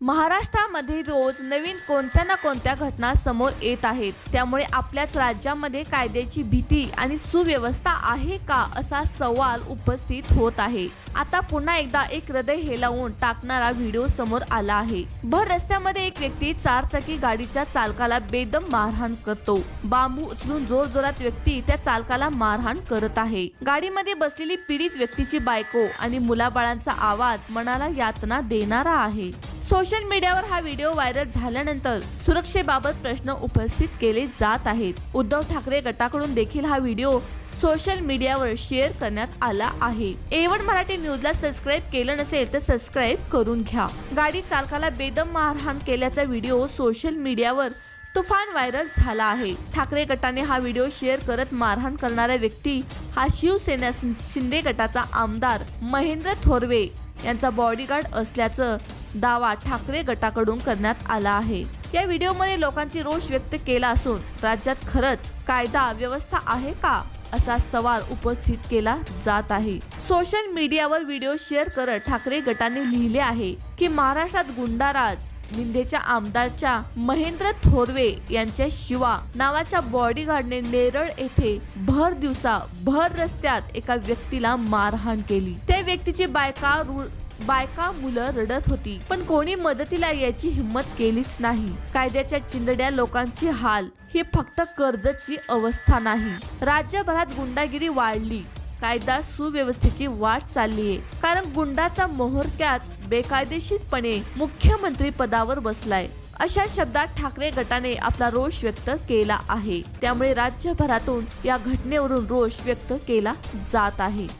महाराष्ट्रामध्ये रोज नवीन कोणत्या ना कोणत्या घटना समोर येत आहेत. त्यामुळे आपल्याच राज्यामध्ये कायद्याची भीती आणि सुव्यवस्था आहे का असा सवाल उपस्थित होत आहे. आता पुन्हा एकदा एक हृदय हेलावून टाकणारा व्हिडिओ समोर आला आहे. भर रस्त्यामध्ये एक व्यक्ती चारचाकी गाडीच्या चालकाला बेदम मारहाण करतो. बांबू उचलून जोर जोरात व्यक्ती त्या चालकाला मारहाण करत आहे. गाडीमध्ये बसलेली पीडित व्यक्तीची बायको आणि मुलाबाळांचा आवाज मनाला यातना देणारा आहे. सोशल मीडियावर हा व्हिडिओ व्हायरल झाल्यानंतर सुरक्षेबाबत प्रश्न उपस्थित केले जात आहेत. उद्धव ठाकरे गटाकडून देखील हा व्हिडिओ सोशल मीडियावर शेअर करण्यात आला आहे. एवन मराठी न्यूजला सबस्क्राईब केलं नसेल तर सबस्क्राईब करून घ्या. गाडी चालकाला बेदम मारहाण केल्याचा व्हिडिओ सोशल मीडियावर तुफान व्हायरल झाला आहे. ठाकरे गटाने हा व्हिडिओ शेअर करत मारहाण करणारा व्यक्ती हा शिवसेना शिंदे गटाचा आमदार महेंद्र थोरवे यांचा बॉडीगार्ड असल्याचं दावा ठाकरे गटाकडून करण्यात आला आहे. या व्हिडिओमध्ये लोकांची रोष व्यक्त केला असून राज्यात खरंच कायदा व्यवस्था आहे का? असा सवाल उपस्थित केला जात आहे. सोशल मीडियावर व्हिडिओ शेअर करत ठाकरे गटाने लिहिले आहे की महाराष्ट्रात गुंडाराज मिंदेच्या आमदारच्या महेंद्र थोरवे यांच्या शिवा नावाच्या बॉडीगार्डने नेरळ येथे भर दिवसा भर रस्त्यात एका व्यक्तीला मारहाण केली. त्या व्यक्तीची बायका रु- बायका मुलं रडत होती. पण कोणी मदतीला याची हिंमत केलीच नाही. कायद्याच्या चिंदड्या लोकांची हाल ही फक्त कर्जची अवस्था नाही. राज्यभरात गुंडागिरी वाढली. कायदा सुव्यवस्थेची वाट चालली आहे कारण गुंडाचा मोहरक्याच बेकायदेशीरपणे मुख्यमंत्री पदावर बसलाय. अशा शब्दात ठाकरे गटाने आपला रोष व्यक्त केला आहे. त्यामुळे राज्यभरातून या घटनेवरून रोष व्यक्त केला जात आहे.